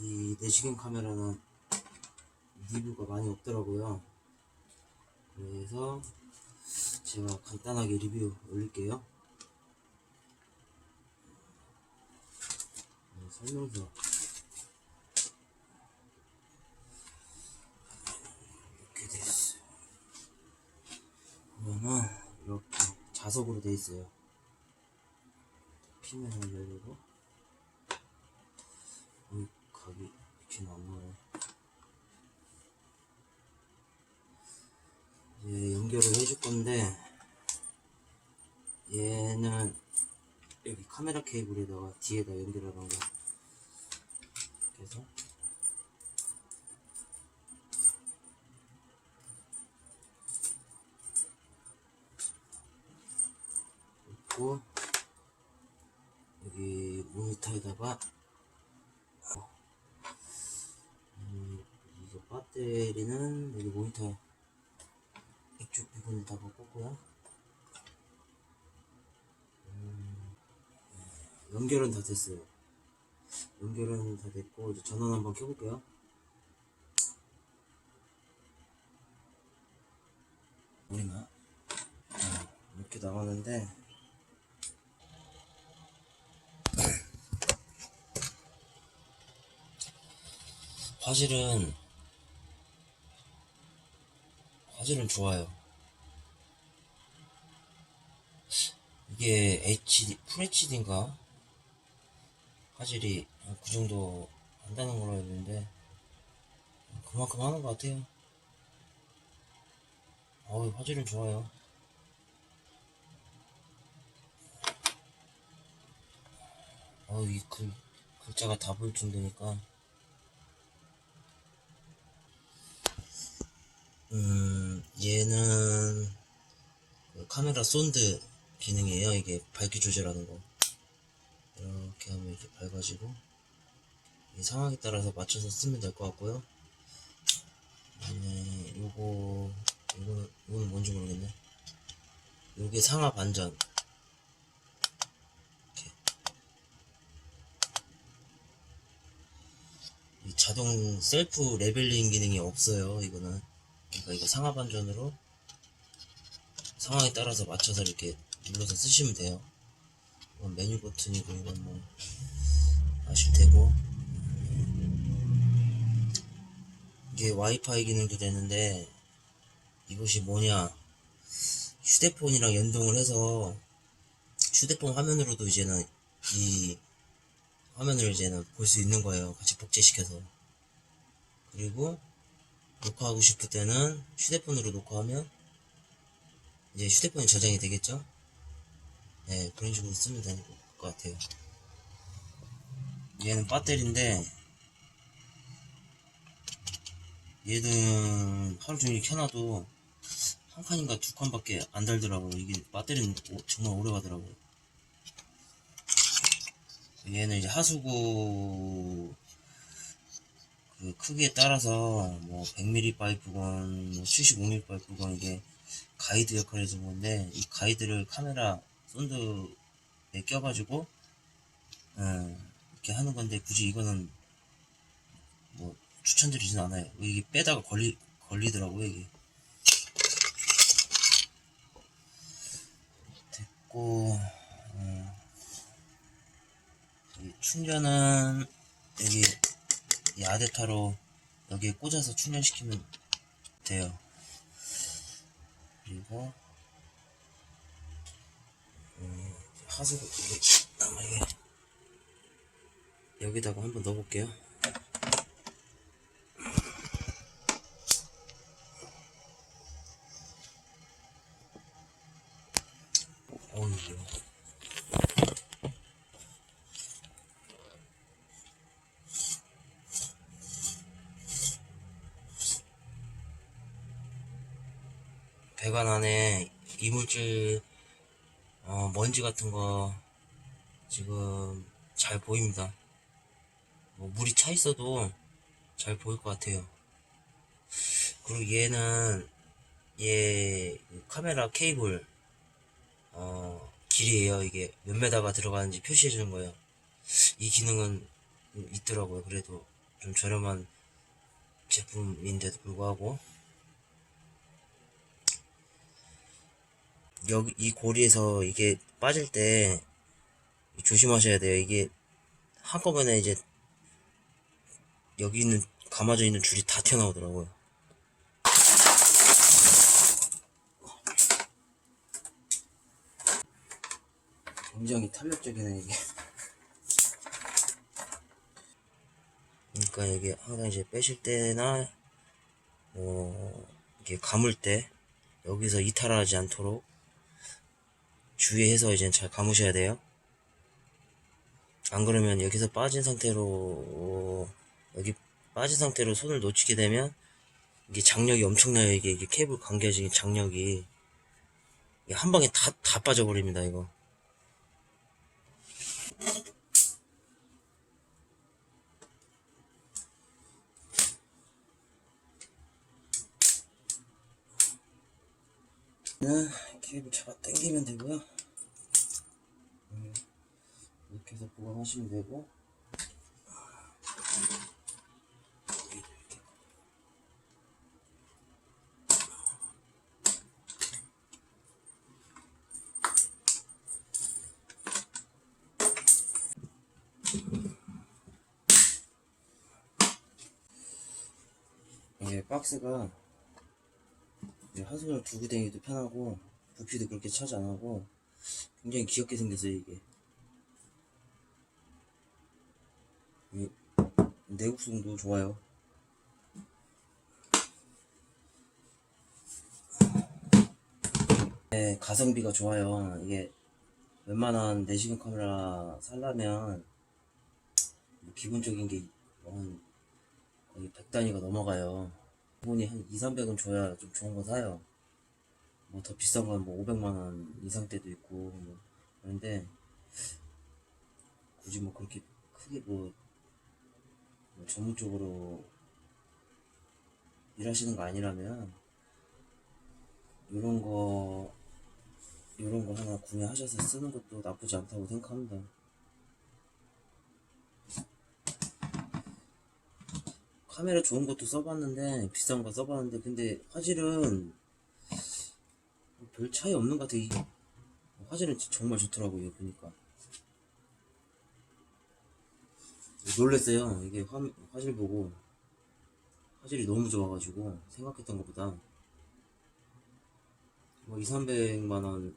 이 내시경 카메라는 리뷰가 많이 없더라고요. 그래서 제가 간단하게 리뷰 올릴게요. 네, 설명서 이렇게 돼 있어요. 보면은 이렇게 자석으로 돼 있어요. 피면을 열리고 이 각이 이렇게 나와요. 이제 연결을 해줄 건데 얘는 여기 카메라 케이블에다가 뒤에다 연결하는 거 그래서 있고 여기 모니터에다가 어, 음, 이거 배터리는 여기 모니터 이쪽 부분에다가 꽂고요 음, 네, 연결은 다 됐어요 연결은 다 됐고 이제 전원 한번 켜볼게요 보이나? 어, 이렇게 나가는데 화질은 화질은 좋아요. 이게 HD, FHD인가? 화질이 그 정도 한다는 걸로 알고 있는데 그만큼 하는 것 같아요. 어우 화질은 좋아요. 어우 이 글, 글자가 다 보일 정도니까 음, 얘는 그 카메라 사운드 기능이에요. 이게 밝기 조절하는 거. 이렇게 하면 이렇게 밝아지고 이 상황에 따라서 맞춰서 쓰면 될 것 같고요. 그다음에 요거 요거 요거는 뭔지 모르겠네. 요게 상하 반전. 이렇게 이 자동 셀프 레벨링 기능이 없어요. 이거는. 이거 상하 반전으로 상황에 따라서 맞춰서 이렇게 눌러서 쓰시면 돼요. 이건 메뉴 버튼이고 이건 뭐 아실 테고 이게 와이파이 기능도 되는데 이것이 뭐냐 휴대폰이랑 연동을 해서 휴대폰 화면으로도 이제는 이 화면을 이제는 볼 수 있는 거예요. 같이 복제시켜서 그리고 녹화하고 싶을 때는 휴대폰으로 녹화하면 이제 휴대폰이 저장이 되겠죠? 네, 그런 식으로 쓰면 되는 것 같아요. 얘는 배터리인데 얘는 하루 종일 켜놔도 한 칸인가 두 칸밖에 안 달더라고요. 이게 배터리는 오- 정말 오래 가더라고요. 얘는 이제 하수구 그 크기에 따라서 뭐 100mm 파이프건 뭐 75mm 파이프건 이게 가이드 역할을 해준 건데 이 가이드를 카메라 쏜드에 껴가지고 음, 이렇게 하는 건데 굳이 이거는 뭐 추천드리진 않아요. 이게 빼다가 걸리 걸리더라고요 이게. 됐고 음, 이 충전은 여기 이 아데타로 여기에 꽂아서 충전시키면 돼요. 그리고 음, 하수구 이게 아마 이게 여기다가 한번 넣어볼게요. 배관 안에 이물질, 어, 먼지 같은 거 지금 잘 보입니다. 뭐 물이 차 있어도 잘 보일 것 같아요. 그리고 얘는 얘 카메라 케이블 어, 길이에요. 이게 몇 메다가 들어가는지 표시해 주는 거예요. 이 기능은 있더라고요. 그래도 좀 저렴한 제품인데도 불구하고 여기 이 고리에서 이게 빠질 때 조심하셔야 돼요. 이게 한꺼번에 이제 여기 있는 감아져 있는 줄이 다 튀어나오더라고요. 굉장히 탄력적이네 이게. 그러니까 이게 항상 이제 빼실 때나 뭐 이렇게 감을 때 여기서 이탈하지 않도록 주의해서 이제 잘 감으셔야 돼요. 안 그러면 여기서 빠진 상태로 여기 빠진 상태로 손을 놓치게 되면 이게 장력이 엄청나요. 이게, 이게 케이블 감겨진 장력이 한 방에 다, 다 빠져버립니다. 이거. 네, 케이블 잡아 당기면 되고요. 음, 이렇게 해서 보강하시면 되고. 박스가 하수를 두고 다니기도 편하고 부피도 그렇게 차지 안 하고 굉장히 귀엽게 생겼어요 이게. 이 내구성도 좋아요. 네, 가성비가 좋아요. 이게 웬만한 내시경 카메라 살려면 뭐 기본적인 게 한 거의 100단위가 넘어가요. 기본이 한 2, 300은 줘야 좀 좋은 거 사요. 뭐 더 비싼 건 뭐 500만원 이상 때도 있고, 뭐. 그런데, 굳이 뭐 그렇게 크게 뭐, 뭐 전문적으로 일하시는 거 아니라면, 요런 거, 요런 거 하나 구매하셔서 쓰는 것도 나쁘지 않다고 생각합니다. 카메라 좋은 것도 써봤는데 비싼 거 써봤는데 근데 화질은 별 차이 없는 것 같아. 이 화질은 정말 좋더라고요 보니까. 놀랬어요. 이게 화, 화질 보고. 화질이 너무 좋아가지고 생각했던 것보다. 뭐 2, 300만원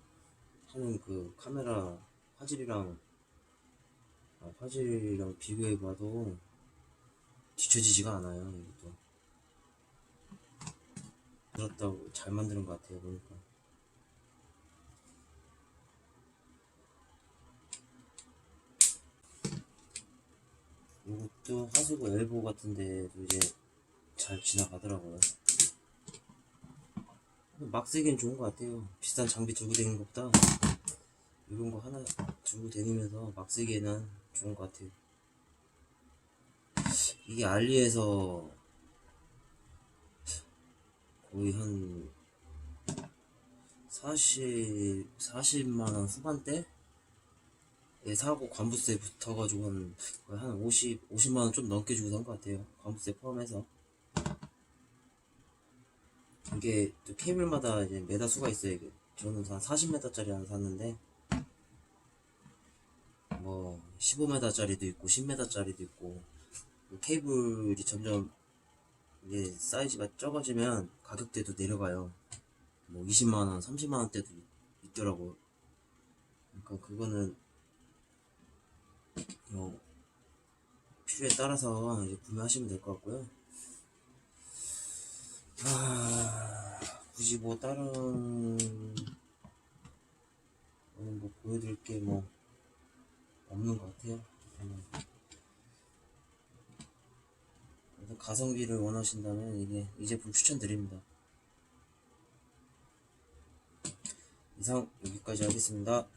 하는 그 카메라 화질이랑 아, 화질이랑 비교해봐도 뒤처지지가 않아요 이것도. 그렇다고 잘 만드는 것 같아요 보니까 이것도 하수구 엘보 같은데도 이제 잘 지나가더라고요. 막 쓰기엔 좋은 것 같아요. 비싼 장비 들고 다니는 것보다 이런 거 하나 들고 다니면서 막 쓰기에는 좋은 것 같아요. 이게 알리에서 거의 한 40, 40만원 후반대 에 사고 관부세 붙어가지고 한, 한 50, 50만원 좀 넘게 주고 산 것 같아요. 관부세 포함해서. 이게 또 케이블마다 이제 메다 수가 있어요. 저는 한 40m짜리 하나 샀는데, 뭐, 15m짜리도 있고, 10m짜리도 있고, 그 케이블이 점점 이게 사이즈가 적어지면 가격대도 내려가요. 뭐 20만원, 30만원대도 있더라고. 그러니까 그거는 뭐 필요에 따라서 이제 구매하시면 될 것 같고요. 아, 굳이 뭐 다른 뭐 보여드릴 게 뭐 없는 것 같아요. 그래서 가성비를 원하신다면 이게 이 제품 추천드립니다. 이상 여기까지 하겠습니다.